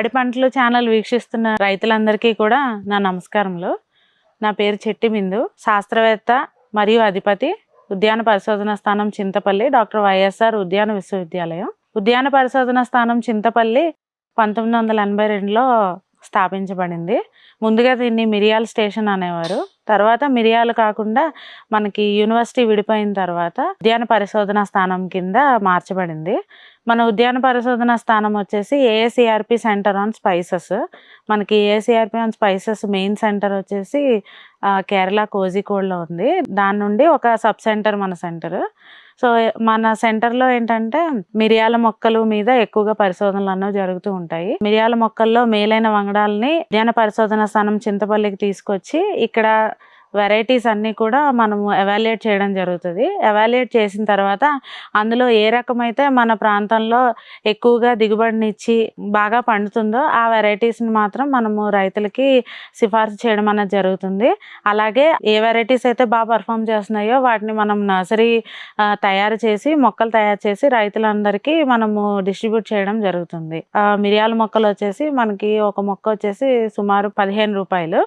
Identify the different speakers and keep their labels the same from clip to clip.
Speaker 1: పాడి పంటలు ఛానల్ వీక్షిస్తున్న రైతులందరికీ కూడా నా నమస్కారములు. నా పేరు చెట్టి బిందు శాస్త్రవేత్త మరియు అధిపతి ఉద్యాన పరిశోధన స్థానం చింతపల్లి డాక్టర్ వైఎస్ఆర్ ఉద్యాన విశ్వవిద్యాలయం. ఉద్యాన పరిశోధన స్థానం చింతపల్లి పంతొమ్మిది వందల ఎనభై రెండులో స్థాపించబడింది. ముందుగా దీన్ని మిరియాల స్టేషన్ అనేవారు. తర్వాత మిరియాలు కాకుండా మనకి యూనివర్సిటీ విడిపోయిన తర్వాత ఉద్యాన పరిశోధన స్థానం కింద మార్చబడింది. మన ఉద్యాన పరిశోధన స్థానం వచ్చేసి ఏఏసిఆర్పి సెంటర్ ఆన్ స్పైసెస్ మనకి AACRP on spices main centre వచ్చేసి కేరళ కోజికోడ్లో ఉంది. దాని నుండి ఒక సబ్ సెంటర్ మన సెంటర్ సో మన సెంటర్లో ఏంటంటే మిరియాల మొక్కలు మీద ఎక్కువగా పరిశోధనలు అన్నవి జరుగుతూ ఉంటాయి. మిరియాల మొక్కల్లో మేలైన వంగడాలని ఉద్యాన పరిశోధన స్థానం చింతపల్లికి తీసుకొచ్చి ఇక్కడ వెరైటీస్ అన్నీ కూడా మనము ఎవాల్యుయేట్ చేయడం జరుగుతుంది. ఎవాల్యుయేట్ చేసిన తర్వాత అందులో ఏ రకమైతే మన ప్రాంతంలో ఎక్కువగా దిగుబడినిచ్చి బాగా పండుతుందో ఆ వెరైటీస్ని మాత్రం మనము రైతులకి సిఫార్సు చేయడం అనేది జరుగుతుంది. అలాగే ఏ వెరైటీస్ అయితే బాగా పర్ఫామ్ చేస్తున్నాయో వాటిని మనం నర్సరీ తయారు చేసి మొక్కలు తయారు చేసి రైతులందరికీ మనము డిస్ట్రిబ్యూట్ చేయడం జరుగుతుంది. మిరియాల మొక్కలు వచ్చేసి మనకి ఒక మొక్క వచ్చేసి సుమారు పదిహేను రూపాయలు.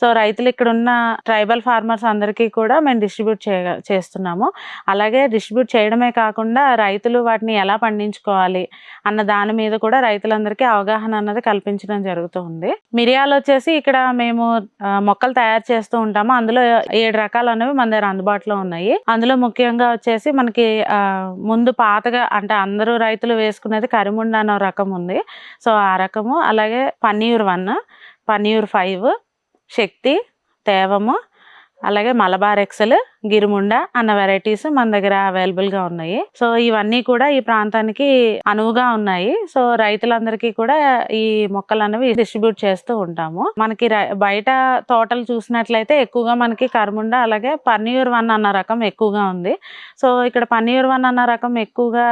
Speaker 1: సో రైతులు ఇక్కడ ఉన్న ట్రైబల్ ఫార్మర్స్ అందరికీ కూడా మేము డిస్ట్రిబ్యూట్ చే చేస్తున్నాము. అలాగే డిస్ట్రిబ్యూట్ చేయడమే కాకుండా రైతులు వాటిని ఎలా పండించుకోవాలి అన్న దాని మీద కూడా రైతులందరికీ అవగాహన అన్నది కల్పించడం జరుగుతుంది మిరియాలు వచ్చేసి ఇక్కడ మేము మొక్కలు తయారు చేస్తూ ఉంటాము. అందులో ఏడు రకాలు అనేవి మన దగ్గర అందుబాటులో ఉన్నాయి. అందులో ముఖ్యంగా వచ్చేసి మనకి ముందు పాతగా అంటే అందరూ రైతులు వేసుకునేది కరిముండ అనే రకం ఉంది. సో ఆ రకము అలాగే పన్నీర్ వన్ పన్నీర్ ఫైవ్ శక్తి తేవము అలాగే మలబార్ ఎక్సెల్ గిరిముండ అన్న వెరైటీస్ మన దగ్గర అవైలబుల్గా ఉన్నాయి. సో ఇవన్నీ కూడా ఈ ప్రాంతానికి అనువుగా ఉన్నాయి. సో రైతులందరికీ కూడా ఈ మొక్కలు అనేవి డిస్ట్రిబ్యూట్ చేస్తూ ఉంటాము. మనకి బయట తోటలు చూసినట్లయితే ఎక్కువగా మనకి కర్ముండ అలాగే పన్నీర్ వన్ అన్న రకం ఎక్కువగా ఉంది. సో ఇక్కడ పన్నీర్ వన్ అన్న రకం ఎక్కువగా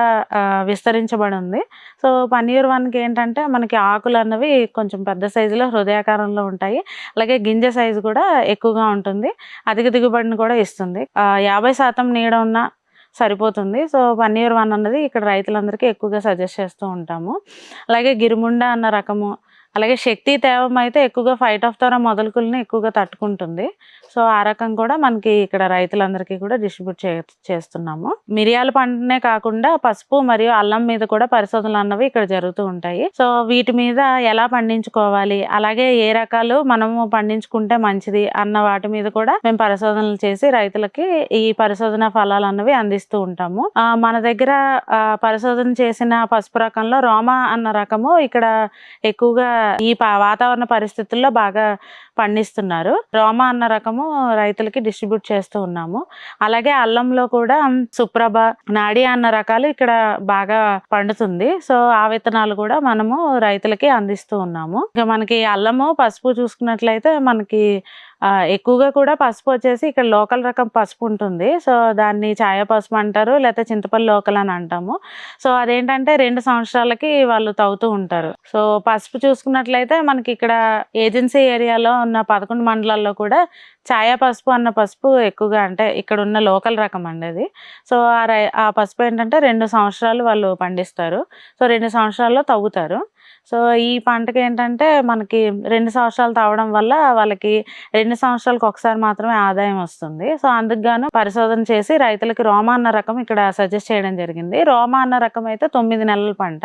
Speaker 1: విస్తరించబడి ఉంది సో పన్నీర్ వన్కి ఏంటంటే మనకి ఆకులు అన్నవి కొంచెం పెద్ద సైజులో హృదయాకారంలో ఉంటాయి. అలాగే గింజ సైజు కూడా ఎక్కువగా ఉంటుంది. అధిక దిగుబడిని కూడా ఇస్తుంది. యాభై శాతం నీడ ఉన్న సరిపోతుంది. సో పన్నీర్ వన్ అన్నది ఇక్కడ రైతులందరికీ ఎక్కువగా సజెస్ట్ చేస్తూ ఉంటాము. అలాగే గిరిముండ అన్న రకము అలాగే శక్తి తేవం అయితే ఎక్కువగా ఫైట్ ఆఫ్ తోర మొదలుకుల్ని ఎక్కువగా తట్టుకుంటుంది. సో ఆ రకం కూడా మనకి ఇక్కడ రైతులందరికీ కూడా డిస్ట్రిబ్యూట్ చే చేస్తున్నాము. మిరియాల పంటనే కాకుండా పసుపు మరియు అల్లం మీద కూడా పరిశోధనలు అన్నవి ఇక్కడ జరుగుతూ ఉంటాయి. సో వీటి మీద ఎలా పండించుకోవాలి? అలాగే ఏ రకాలు మనము పండించుకుంటే మంచిది అన్న వాటి మీద కూడా మేము పరిశోధనలు చేసి రైతులకి ఈ పరిశోధన ఫలాలు అన్నవి అందిస్తూ ఉంటాము. మన దగ్గర పరిశోధన చేసిన పసుపు రకంలో రోమా అన్న రకము ఇక్కడ ఎక్కువగా ఈ వాతావరణ పరిస్థితుల్లో బాగా పండిస్తున్నారు. రోమా అన్న రకము రైతులకి డిస్ట్రిబ్యూట్ చేస్తూ ఉన్నాము. అలాగే అల్లంలో కూడా సుప్రభ నాడి అన్న రకాలు ఇక్కడ బాగా పండుతుంది. సో ఆ విత్తనాలు కూడా మనము రైతులకి అందిస్తూ ఉన్నాము. ఇక మనకి అల్లము పసుపు చూసుకున్నట్లయితే మనకి ఎక్కువగా కూడా పసుపు వచ్చేసి ఇక్కడ లోకల్ రకం పసుపు ఉంటుంది. సో దాన్ని ఛాయ పసుపు అంటారు లేకపోతే చింతపల్లి లోకల్ అని అంటాము. సో అదేంటంటే రెండు సంవత్సరాలకి వాళ్ళు తవ్వుతూ ఉంటారు. సో పసుపు చూసుకున్నట్లయితే మనకి ఇక్కడ ఏజెన్సీ ఏరియాలో ఉన్న పదకొండు మండలాల్లో కూడా ఛాయా పసుపు అన్న పసుపు ఎక్కువగా అంటే ఇక్కడ ఉన్న లోకల్ రకం అండి అది. సో ఆ రై- ఆ పసుపు ఏంటంటే రెండు సంవత్సరాలు వాళ్ళు పండిస్తారు. సో రెండు సంవత్సరాల్లో తవ్వుతారు. సో ఈ పంటకి ఏంటంటే మనకి రెండు సంవత్సరాలు తవ్వడం వల్ల వాళ్ళకి రెండు సంవత్సరాలకు ఒకసారి మాత్రమే ఆదాయం వస్తుంది. సో అందుకు గాను పరిశోధన చేసి రైతులకి రోమా అన్న రకం ఇక్కడ సజెస్ట్ చేయడం జరిగింది. రోమా అన్న రకం అయితే తొమ్మిది నెలల పంట.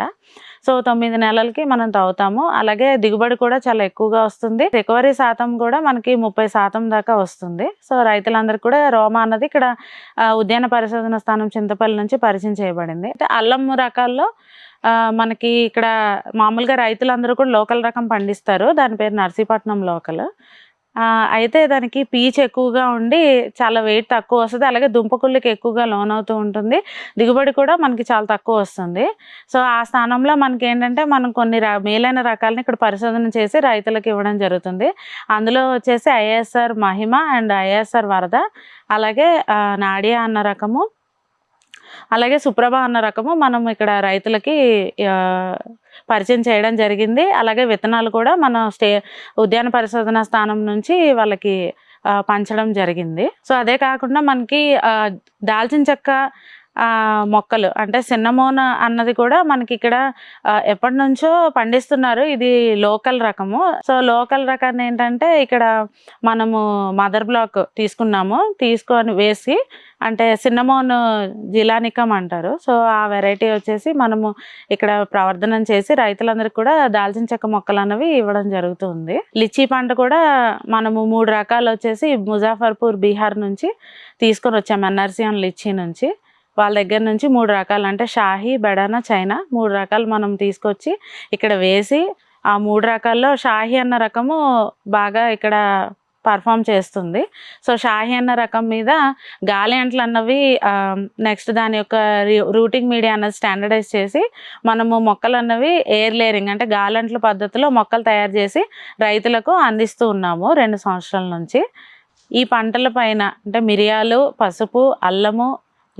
Speaker 1: సో తొమ్మిది నెలలకి మనం తవ్వుతాము అలాగే దిగుబడి కూడా చాలా ఎక్కువగా వస్తుంది. రికవరీ శాతం కూడా మనకి ముప్పై శాతం దాకా వస్తుంది. సో రైతులందరికీ కూడా రోమా అన్నది ఇక్కడ ఉద్యాన పరిశోధన స్థానం చింతపల్లి నుంచి పరిచయం చేయబడింది. అయితే అల్లం రకాల్లో మనకి ఇక్కడ మామూలుగా రైతులందరూ కూడా లోకల్ రకం పండిస్తారు. దాని పేరు నర్సీపట్నం లోకల్. అయితే దానికి పీచ్ ఎక్కువగా ఉండి చాలా వెయిట్ తక్కువ వస్తుంది. అలాగే దుంపకుళ్ళకి ఎక్కువగా లోన్ అవుతూ ఉంటుంది. దిగుబడి కూడా మనకి చాలా తక్కువ వస్తుంది. సో ఆ స్థానంలో మనకి ఏంటంటే మనం కొన్ని ర మేలైన రకాలని ఇక్కడ పరిశోధన చేసి రైతులకు ఇవ్వడం జరుగుతుంది. అందులో వచ్చేసి ఐఎస్ఆర్ మహిమ అండ్ ఐఎస్ఆర్ వరద. అలాగే నాడియా అన్న రకము. అలాగే సుప్రభ అన్న రకము మనం ఇక్కడ రైతులకి పరిచయం చేయడం జరిగింది. అలాగే విత్తనాలు కూడా మన స్టే ఉద్యాన పరిశోధన స్థానం నుంచి వాళ్ళకి పంచడం జరిగింది. సో అదే కాకుండా మనకి ఆ, దాల్చిన చెక్క మొక్కలు. అంటే సిన్నమోన్ అన్నది కూడా మనకి ఇక్కడ ఎప్పటి నుంచో పండిస్తున్నారు. ఇది లోకల్ రకము. సో లోకల్ రకాన్ని ఏంటంటే ఇక్కడ మనము మదర్ బ్లాక్ తీసుకున్నాము. తీసుకొని వేసి అంటే సిన్నమోన్ జిలానికం అంటారు. సో ఆ వెరైటీ వచ్చేసి మనము ఇక్కడ ప్రవర్ధనం చేసి రైతులందరికీ కూడా దాల్చిన చెక్క మొక్కలు అనేవి ఇవ్వడం జరుగుతుంది. లిచీ పంట కూడా మనము మూడు రకాలు వచ్చేసి ముజాఫర్పూర్ బీహార్ నుంచి తీసుకొని వచ్చాము ఎన్ఆర్సీఎం లిచీ నుంచి. వాళ్ళ దగ్గర నుంచి మూడు రకాలు. అంటే షాహీ బెడానా చైనా మూడు రకాలు మనం తీసుకొచ్చి ఇక్కడ వేసి ఆ మూడు రకాల్లో షాహీ అన్న రకము బాగా ఇక్కడ పర్ఫామ్ చేస్తుంది. సో షాహీ అన్న రకం మీద గాలి అంట్లు అన్నవి నెక్స్ట్ దాని యొక్క రూటింగ్ మీడియా అన్నది స్టాండర్డైజ్ చేసి మనము మొక్కలు అన్నవి ఎయిర్ లేరింగ్ అంటే గాలంట్ల పద్ధతిలో మొక్కలు తయారు చేసి రైతులకు అందిస్తూ ఉన్నాము రెండు సంవత్సరాల నుంచి. ఈ పంటల పైన అంటే మిరియాలు పసుపు అల్లము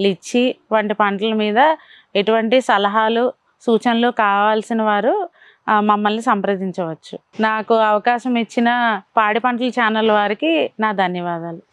Speaker 1: లిచ్చి వంటి పంటల మీద ఎటువంటి సలహాలు సూచనలు కావాల్సిన వారు మమ్మల్ని సంప్రదించవచ్చు. నాకు అవకాశం ఇచ్చిన పాడి పంటల ఛానల్ వారికి నా ధన్యవాదాలు.